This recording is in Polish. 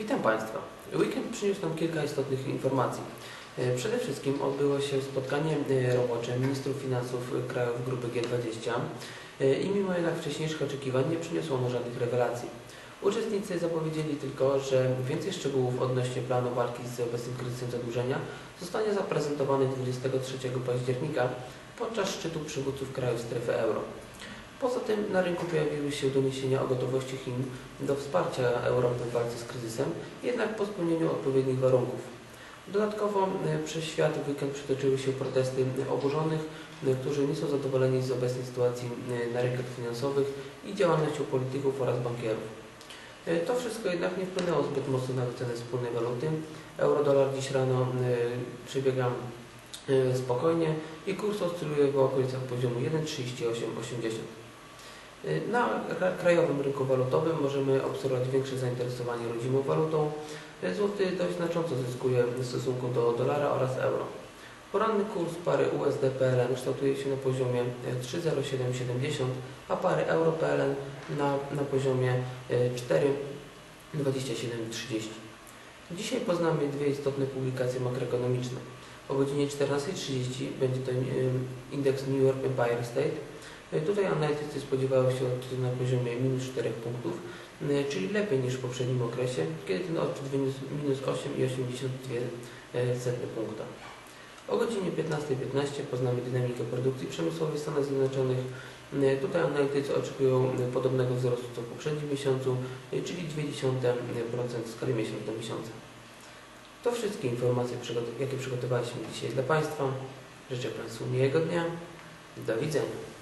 Witam Państwa. Weekend przyniósł nam kilka istotnych informacji. E, Przede wszystkim odbyło się spotkanie e, robocze ministrów finansów krajów grupy G20 e, i mimo jednak wcześniejszych oczekiwań nie przyniosło ono żadnych rewelacji. Uczestnicy zapowiedzieli tylko, że więcej szczegółów odnośnie planu walki z obecnym kryzysem zadłużenia zostanie zaprezentowany 23 października podczas szczytu przywódców krajów strefy euro. Poza tym na rynku pojawiły się doniesienia o gotowości Chin do wsparcia Europy w walce z kryzysem, jednak po spełnieniu odpowiednich warunków. Dodatkowo e, przez świat w weekend przetoczyły się protesty oburzonych, e, którzy nie są zadowoleni z obecnej sytuacji e, na rynkach finansowych i działalnością polityków oraz bankierów. To wszystko jednak nie wpłynęło zbyt mocno na wycenę wspólnej waluty. Euro-dolar dziś rano przebiega spokojnie i kurs oscyluje w okolicach poziomu 1,3880. Y, Na ra- krajowym rynku walutowym możemy obserwować większe zainteresowanie rodzimą walutą. Y, Złoty dość znacząco zyskuje w stosunku do dolara oraz euro. Poranny kurs pary USD-PLN kształtuje się na poziomie y, 3,0770, a pary euro-PLN na, na poziomie y, 4,2730. Dzisiaj poznamy dwie istotne publikacje makroekonomiczne. O godzinie 14.30 będzie to indeks New York Empire State, E, Tutaj analitycy spodziewają się odczytu na poziomie minus 4 punktów, e, czyli lepiej niż w poprzednim okresie, kiedy ten odczyt wyniósł minus 8,82 punkta. O godzinie 15.15 poznamy dynamikę produkcji przemysłowej w Stanach Zjednoczonych. E, Tutaj analitycy oczekują e, podobnego wzrostu co w poprzednim miesiącu, e, czyli 0,2% w skali miesiąc do miesiąca. To wszystkie informacje, jakie przygotowaliśmy dzisiaj dla Państwa. Życzę Państwu miłego dnia. Do widzenia.